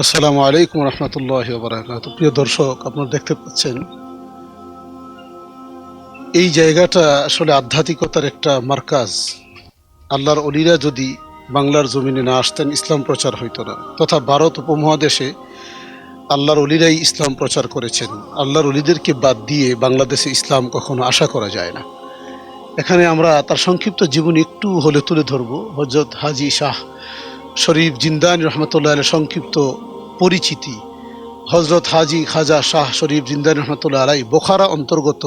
আসসালামু আলাইকুম রহমতুল্লাহ বারাকাত। প্রিয় দর্শক, আপনারা দেখতে পাচ্ছেন, এই জায়গাটা আসলে আধ্যাত্মিকতার একটা মার্কাজ। আল্লাহর অলিরা যদি বাংলার জমিনে না আসতেন, ইসলাম প্রচার হইতো না। তথা ভারত উপমহাদেশে আল্লাহর অলিরাই ইসলাম প্রচার করেছেন। আল্লাহর অলিদেরকে বাদ দিয়ে বাংলাদেশে ইসলাম কখনো আশা করা যায় না। এখানে আমরা তার সংক্ষিপ্ত জীবন একটু হলে তুলে ধরব। হজরত হাজি শাহ শরীফ জিন্দান রহমতুল্লাহ আলের সংক্ষিপ্ত পরিচিতি। হজরত হাজি খাজা শাহ শরীফ জিন্দান রহমতুল্লাহ আলাই বোখারা অন্তর্গত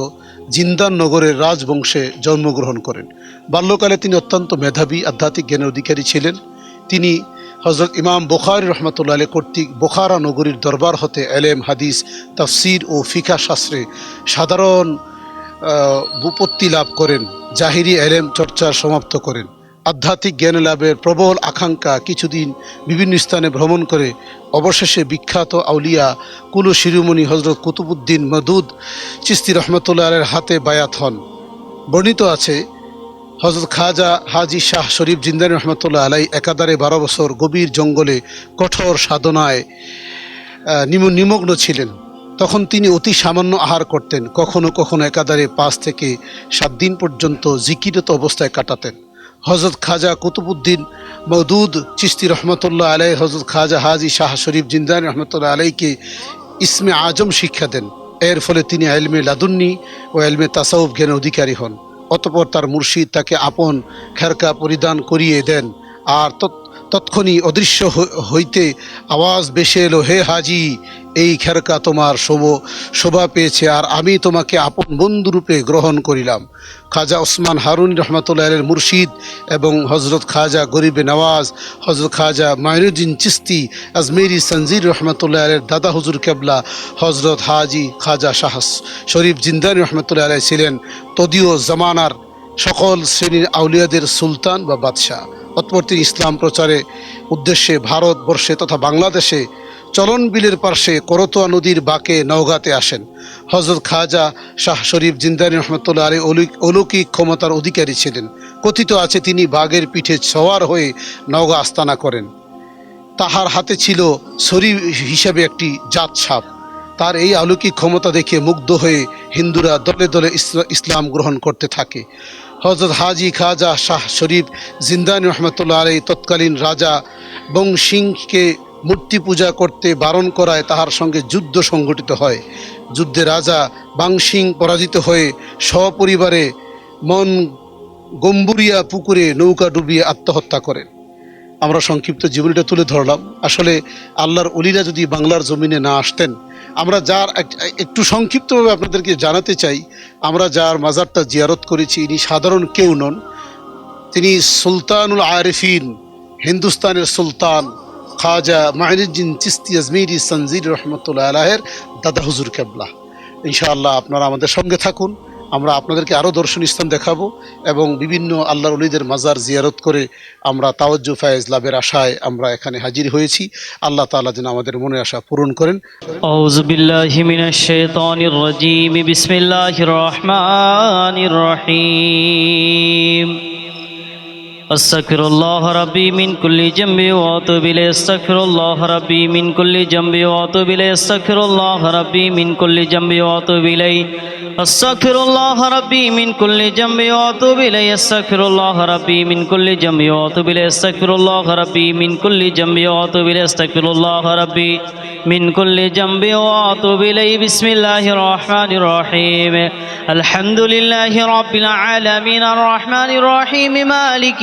জিন্দান নগরের রাজবংশে জন্মগ্রহণ করেন। বাল্যকালে তিনি অত্যন্ত মেধাবী আধ্যাত্মিক জ্ঞানের অধিকারী ছিলেন। তিনি হজরত ইমাম বোখারি রহমতুল্লাহ আলী কর্তৃক বোখারা নগরীর দরবার হতে এলেম হাদিস তাফসির ও ফিকা শাস্ত্রে সাধারণ আহ, বুপত্তি লাভ করেন। জাহিরি এলেম চর্চার সমাপ্ত করেন। আধ্যাত্মিক জ্ঞান লাভের প্রবল আকাঙ্ক্ষা কিছুদিন বিভিন্ন স্থানে ভ্রমণ করে অবশেষে বিখ্যাত আউলিয়া কুলু শিরোমণি হজরত কুতুবুদ্দিন মদুদ চিস্তি রহমতুল্লাহ আলের হাতে বায়াত হন। বর্ণিত আছে, হজরত খাজা হাজি শাহ শরীফ জিন্দানি রহমতুল্লাহ আলাই একাধারে বারো বছর গভীর জঙ্গলে কঠোর সাধনায় নিম- নিমগ্ন ছিলেন। তখন তিনি অতি সামান্য আহার করতেন, কখনো কখনো একাধারে পাঁচ থেকে সাত দিন পর্যন্ত জিকিরত অবস্থায় কাটাতেন। হজরত খাজা কুতুবুদ্দিন মৌদুদ চিস্তি রহমতুল্লাহ আলাই হজরত খাজা হাজি শাহ শরীফ জিন্দান রহমতুল্লাহ আলাইকে ইসমে আজম শিক্ষা দেন। এর ফলে তিনি এলমে লাদুন্নি ও এলমে তাসাউফ জ্ঞান অধিকারী হন। অতপর তার মুর্শিদ তাকে আপন খেরকা পরিধান করিয়ে দেন। আর তৎ- তৎক্ষণি অদৃশ্য হই- হইতে আওয়াজ বেশে এলো, হে হাজি, এই খেরকা তোমার শোভ শোভা পেয়েছে, আর আমি তোমাকে আপন বন্ধুরূপে গ্রহণ করিলাম। খাজা ওসমান হারুন রহমতুল্লাহ আলের মুর্শিদ এবং হজরত খাজা গরিবে নওয়াজ হজরত খাজা মাইনুদ্দিন চিস্তি আজমেরি সঞ্জির রহমতুল্লাহ আলের দাদা হুজুর কেবলা হজরত হাজি খাজা শাহস শরীফ জিন্দানি রহমতুল্লাহ আলাই ছিলেন তদীয় জামানার সকল শ্রেণির আউলিয়াদের সুলতান বা বাদশাহ। অতপর তিনি ইসলাম প্রচারে উদ্দেশ্যে ভারতবর্ষে তথা বাংলাদেশে চলন বিলের পার্শ্বে করতোয়া নদীর বাঁকে নওগাঁতে আসেন। হজরত খাজা শাহ শরীফ জিন্দানি রহমতুল্লাহ আলী অলৌক- অলৌকিক ক্ষমতার অধিকারী ছিলেন। কথিত আছে তিনি বাঘের পিঠে সওয়ার হয়ে নওগাঁ আস্তানা করেন। তাহার হাতে ছিল ছড়ি হিসাবে একটি জাত সাপ। তার এই অলৌকিক ক্ষমতা দেখে মুগ্ধ হয়ে হিন্দুরা দলে দলে ইসলাম গ্রহণ করতে থাকে। হজরত হাজি খাজা শাহ শরীফ জিন্দানি রহমতুল্লাহ আলী তৎকালীন রাজা বংশিংকে মূর্তি পূজা করতে বারণ করায় তাহার সঙ্গে যুদ্ধ সংগঠিত হয়। যুদ্ধে রাজা বাংশিং পরাজিত হয়ে সপরিবারে মন গম্বুরিয়া পুকুরে নৌকা ডুবিয়ে আত্মহত্যা করেন। আমরা সংক্ষিপ্ত জীবনীটা তুলে ধরলাম। আসলে আল্লাহর অলিরা যদি বাংলার জমিনে না আসতেন, আমরা যার একটু সংক্ষিপ্তভাবে আপনাদেরকে জানাতে চাই, আমরা যার মাজারটা জিয়ারত করেছি, ইনি সাধারণ কেউ নন। তিনি সুলতানুল আরিফিন, হিন্দুস্তানের সুলতান, খাজা মাহিনুদ্দিন চিস্তি আজমিরি সঞ্জির রহমতুল্লাহ আলাহের দাদা হুজুর কেবলা। ইনশাআল্লাহ আপনারা আমাদের সঙ্গে থাকুন। আমরা আপনাদেরকে আরও দর্শনীয় স্থান দেখাবো এবং বিভিন্ন আল্লাহর উলিদের মাজার জিয়ারত করে আমরা তাওয়জ্জু ফায়েজ লাভের আশায় আমরা এখানে হাজির হয়েছি। আল্লাহ তালা যেন আমাদের মনে আশা পূরণ করেন। বিসমিল্লাহির রহিম। الشيطان الرجيم بسم الله الرحمن الرحيم استغفر الله ربي من كل جنب واتوب اليه استغفر الله ربي من كل جنب واتوب اليه استغفر الله ربي من كل جنب واتوب اليه استغفر الله ربي من كل جنب واتوب اليه استغفر الله ربي من كل جنب واتوب اليه استغفر الله ربي من كل جنب واتوب اليه استغفر الله ربي من كل جنب واتوب اليه بسم الله الرحمن الرحيم الحمد لله رب العالمين الرحمن الرحيم مالك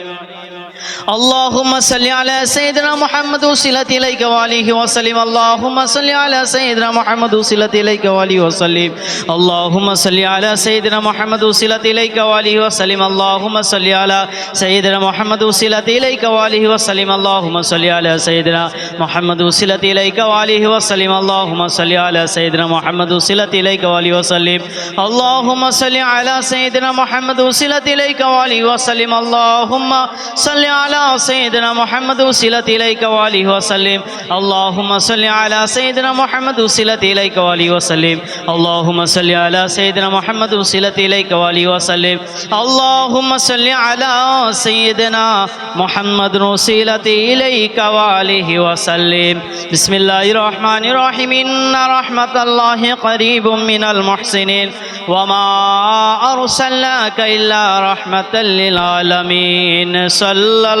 اللهم صل على سيدنا محمد وصلة إليك وعليه وسلم. اللهم صل على سيدنا محمد وصلة إليك وعليه وسلم. اللهم صل على سيدنا محمد وصلة إليك وعليه وسلم. اللهم صل على سيدنا محمد وصلة إليك وعليه وسلم. اللهم صل على سيدنا محمد وصلة إليك وعليه وسلم. اللهم صل على سيدنا محمد وصلة إليك وعليه وسلم. اللهم صل على سيدنا محمد وصلة إليك وعليه وسلم. اللهم صل على سيدنا محمد وصلة إليك وعليه وسلم. اللهم صل على سيدنا محمد وصلة إليك وعليه وسلم. اللهم صل على سيدنا محمد وصلة إليك وعليه وسلم. اللهم صل على سيدنا محمد وصلة إليك وعليه وسلم. بسم الله الرحمن الرحيم. إن رحمة الله قريب من المحسنين. وما أرسلناك إلا رحمة للعالمين. صلى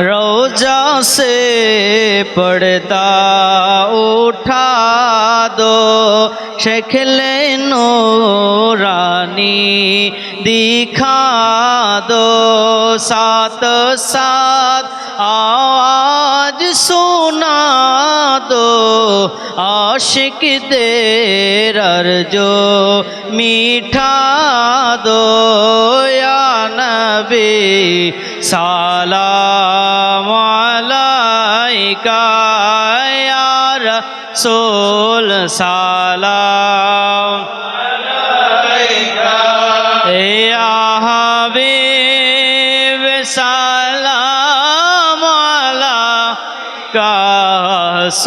روزہ سے پردہ اٹھا دو شکل نورانی دکھا دو ساتھ ساتھ آواز سنا دو عاشق دیر جو میٹھا دو یا نبی سلام রাসূল সালাম। আলাইকা ইয়া হাবিব সালাম আলাইকা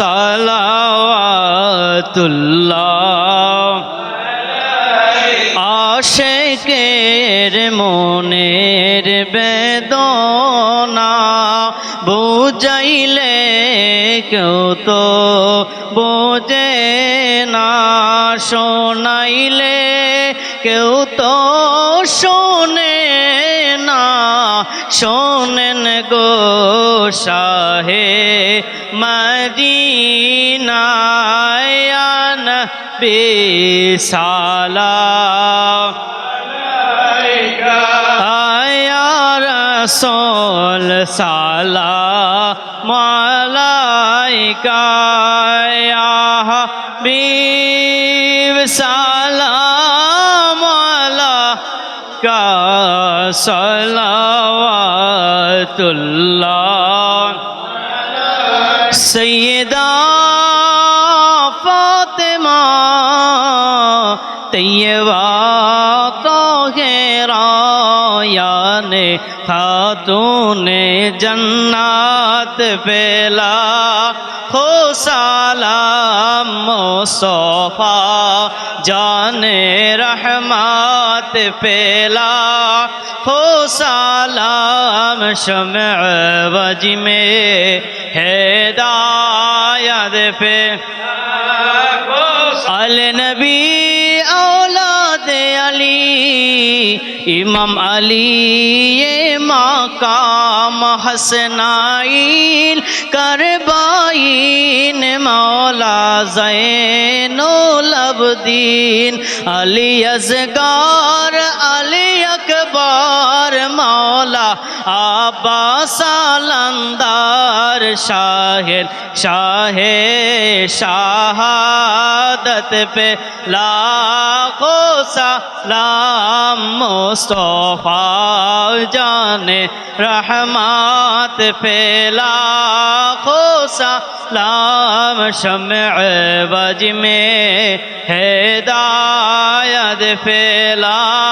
সালাওয়াতুল্লাহ। আশেকের মনের বেদনা বুঝাইলে কেউ তো বোঝে না, শোনাইলে কেউ তো শোনে না। শোনেন গো শাহে মদিনায়ন বেসালা রসোল সালা মালাইকা বিব সালাম আলাইকা সালাওয়াতুল্লাহ সৈয়দা ফাতেমা তৈয়বা কাহেরায়ানে جنات پیلا ہو سالام مصطفیٰ جان رحمات پیلا ہو سالام شمع وج میں ہدایت پہ۔ النبی ইমাম আলী মাকাম হাসনাইল করবাইন মৌলা জৈনুল আবদিন আলী আসগার আলী আকবর মৌলা আবা সালান্দার শাহের শাহে শাহাদত পে লাখো সালাম মুস্তফা জানে রহমাত পে লাখো সালাম শমে বজ মে হেদায়ত পে লাখ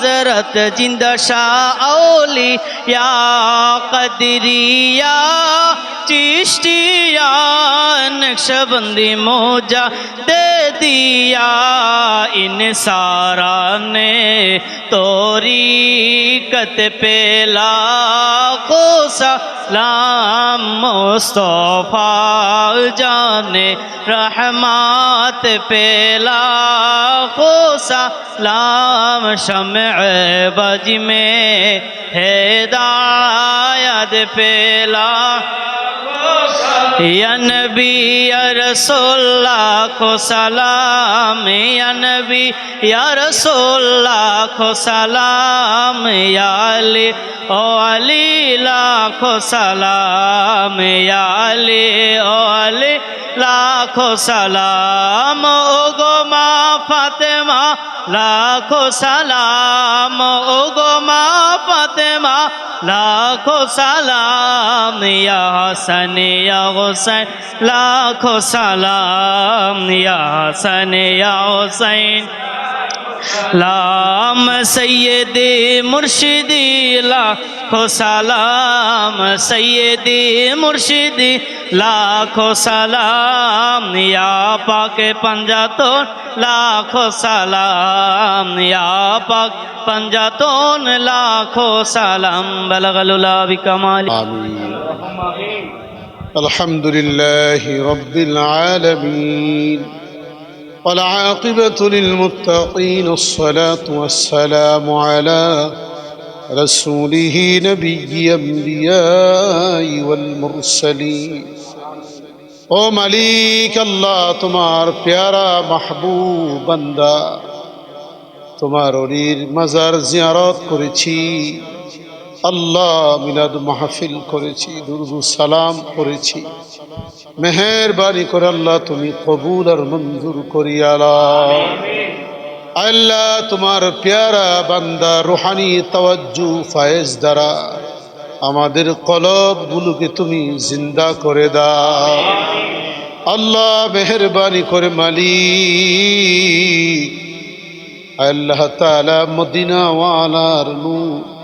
حضرت زندہ شاہ اولی یا قدری یا چشتی یا نقش بندی موجہ دے دیا۔ ان سارا نے توری کت پیلا کوسا ইসলাম মোস্তফা জানে রহমাত পেলা খোসা লাম শমে বজমে হেদায়াত পেলা یا نبی یا رسول اللہ کو سلام یا نبی یا رسول اللہ کو سلام یا علی ও আলী, লাখো সালাম আলী, ও আলী, লাখো সালাম, ও গো মা ফাতেমা, লাখো সালাম, ও গো মা ফাতেমা, লাখো সালাম হাসান হোসেন লাখো সালাম হাসান হোসেন লাম সৈয়দে মুর্শিদি, লাখো সালাম সৈয়দে মুর্শিদি, লাখো সালাম ইয়া পাকে পঞ্জাতন, লাখো সালাম ইয়া পাক পঞ্জাতন, লাখো সালাম বলগলুলা বিকমাল। আমিন। الحمد لله رب والعاقبة للمتقين الصلاة والسلام على رسوله نبي الأنبياء والمرسلين ও মালিক আল্লাহ তোমার প্যারা মাহবুব বান্দা তোমার অলির মাজার জিয়ারত করেছি আল্লাহ মিলাদ মাহফিল করেছি, দুরুদু সালাম করেছি মেহেরবানি করে আল্লাহ তুমি কবুল আর মঞ্জুর করিয়ালা আল্লাহ তোমার পেয়ারা বান্দা, রুহানি, তাওয়াজ্জু, ফায়েজ দ্বারা আমাদের কলবগুলোকে তুমি জিন্দা করে দাও। আল্লাহ মেহরবানি করে মালিক। আল্লাহ তালা মদিনা ওয়ালার নূর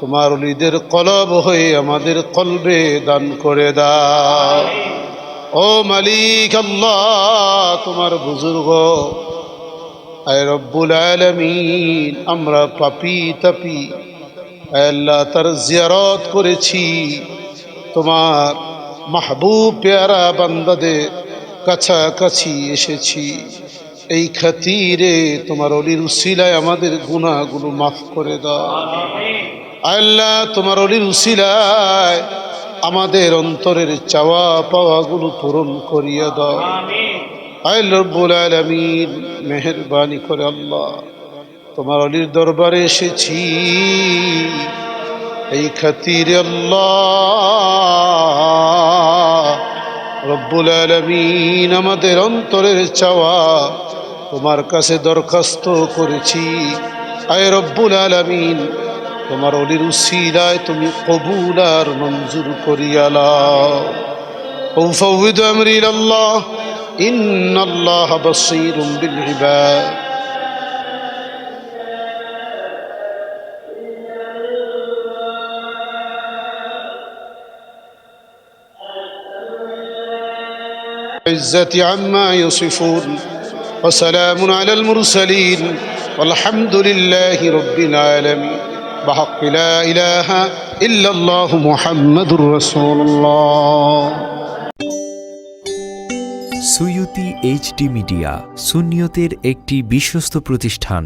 তোমার অলিদের কলব হয়ে আমাদের কলবে দান করে দাও। ও মালিক তোমার বুজুর্গ রব্বুল আলমিন, আমরা পাপি তাপি আল্লাহ তার জিয়ারত করেছি। তোমার মাহবুব পেয়ারা বান্দাদের কাছাকাছি এসেছি। এই খাতিরে তোমার অলির উসিলায় আমাদের গুণাগুলো মাফ করে দাও। আল্লাহ, তোমার অলির উসিলায় আমাদের অন্তরের চাওয়া পাওয়াগুলো পূরণ করিয়া দাও। আয় রব্বুল আলমিন, মেহরবানি করে আল্লাহ, তোমার অলির দরবারে এসেছি। এই খাতিরে আল্লাহ, রব্বুল আলমিন আমাদের অন্তরের চাওয়া তোমার কাছে দরখাস্ত করেছি। আয় রব্বুল আলমিন তোমার অলির উসিলায় তুমি কবুল আর মঞ্জুর করিয়ালাও أفوض أمري إلى الله إن الله بصير بالعباد عزة عما يصفون وسلام على المرسلين والحمد لله رب العالمين بحق لا إله إلا الله محمد رسول الله সুইউতি এইচডি মিডিয়া সুন্নিয়তের একটি বিশ্বস্ত প্রতিষ্ঠান